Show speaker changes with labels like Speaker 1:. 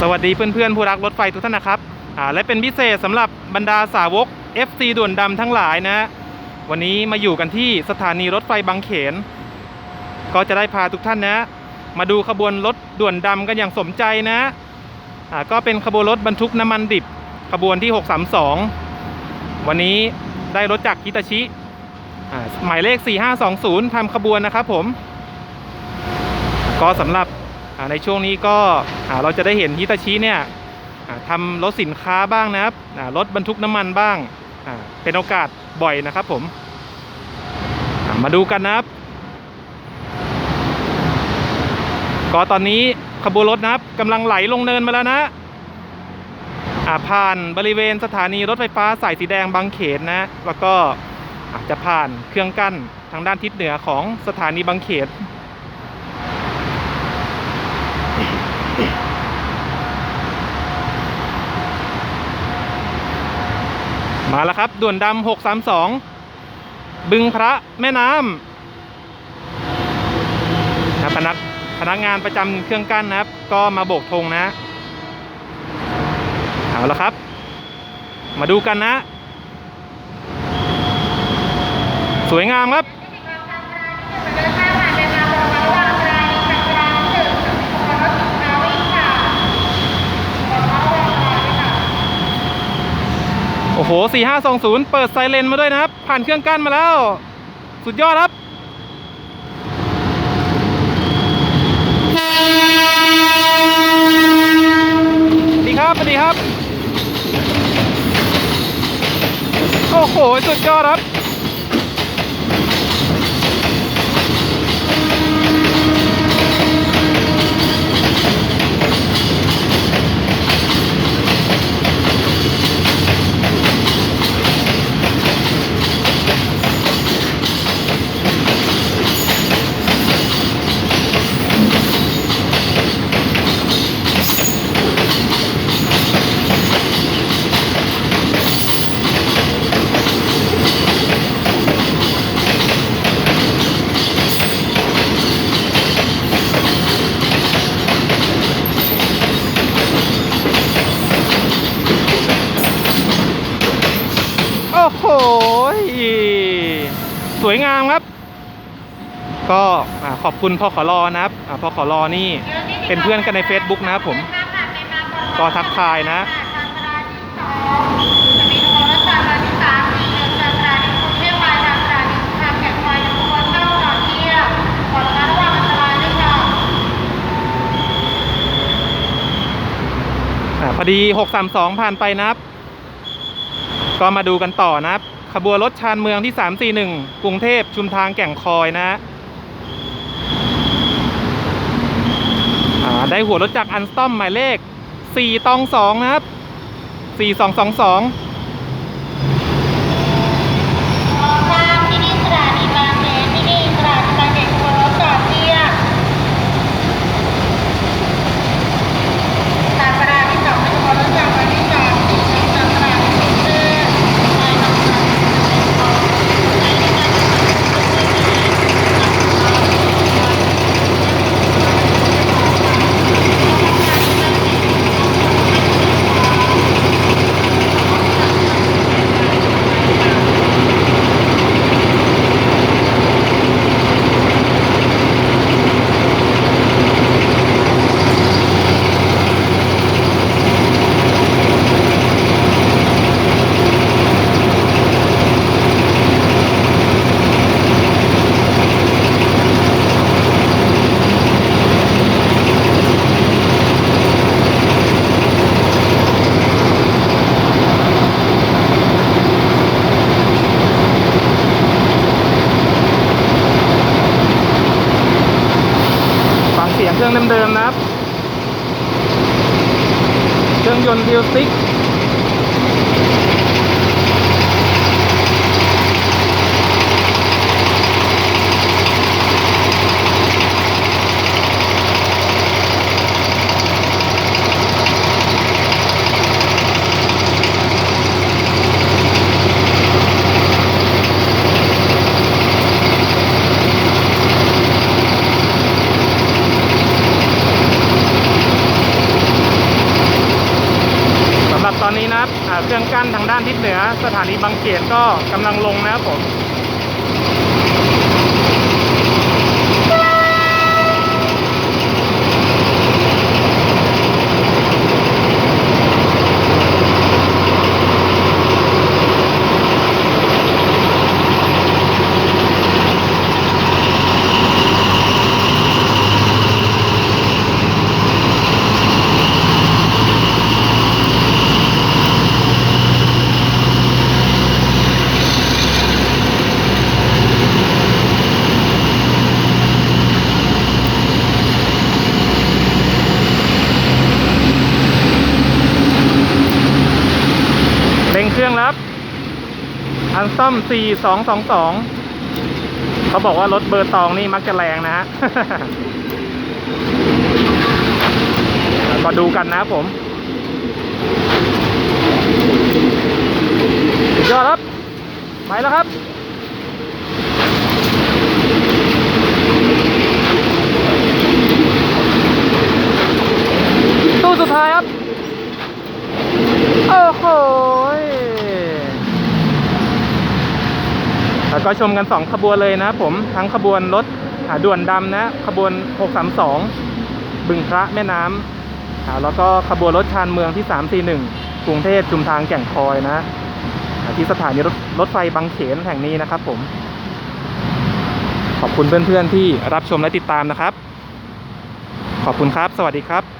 Speaker 1: สวัสดีเพื่อนๆผู้รักรถไฟทุกท่านนะครับอ่าและเป็นพิเศษสำหรับบรรดาสาวก FC ด่วนดำทั้งหลายนะ วันนี้มาอยู่กันที่สถานีรถไฟบางเขน ก็จะได้พาทุกท่านนะ มาดูขบวนรถด่วนดำกันอย่างสมใจนะอ่าก็เป็นขบวนรถบรรทุกน้ำมันดิบ ขบวนที่ 632 วันนี้ได้รถจากฮิตาชิอ่าหมายเลข 4520ทำขบวนนะครับผม ก็สำหรับ ในช่วงนี้ก็เราจะได้เห็นฮิตาชิเนี่ยทำรถสินค้าบ้างนะครับรถบรรทุกน้ำมันบ้าง เป็นโอกาสบ่อยนะครับผม มาดูกันนะครับ ก็ตอนนี้ขบวนรถนะครับกำลังไหลลงเนินมาแล้วนะผ่านบริเวณสถานีรถไฟฟ้าสายสีแดงบางเขนนะ แล้วก็อาจจะผ่านเครื่องกั้นทางด้านทิศเหนือของสถานีบางเขน มาแล้วครับ ด่วนดำหกสามสองบึงพระแม่น้ำนะพนักพนักงานประจำเครื่องกั้นนะครับ ก็มาโบกธงนะเอาละครับ มาดูกันนะ สวยงามครับ โอ้โห4520 เปิดไซเรนมาด้วยนะครับ ผ่านเครื่องกั้นมาแล้ว สุดยอดครับสวัสดีครับสวัสดีครับ โอ้โห สุดยอดครับ วยงามครับ ก็ขอบคุณพอขอรอนะครับอาพอขอรอนี่เป็นเพื่อนกันใน Facebook นะครับผมก็ทักทายนะอ่าพอดี 632 ผ่านไปนะครับ ก็มาดูกันต่อนะครับ ขบวนรถชานเมืองที่ 341 กรุงเทพชุมทางแก่งคอยนะฮะได้หัวรถจากอันสตอมหมายเลข 4 ตอง 2 นะครับ 4222 เครื่องเดิมๆนะครับ เครื่องยนต์ V6 เครื่องกั้นทางด้านทิศเหนือ สถานีบางเขนก็กำลังลงนะครับผม เร่งเครื่องแล้วครับอัน ซ่อม 4222 เขาบอกว่ารถเบอร์ตองนี่มักจะแรงนะฮะ ก็ดูกันนะผมสุดยอดครับ ไปแล้วครับตู้สุดท้ายครับ โอ้โห แล้วก็ชมกันสองขบวนเลยนะครับผมทั้งขบวนรถด่วนดำนะขบวน 632 บึงพระแม่น้ำอ่าแล้วก็ขบวนรถชานเมืองที่ 341 กรุงเทพชุมทางแก่งคอยนะ ที่สถานีรถรถไฟบางเขนแห่งนี้นะครับผม ขอบคุณเพื่อนๆที่รับชมและติดตามนะครับ ขอบคุณครับ สวัสดีครับ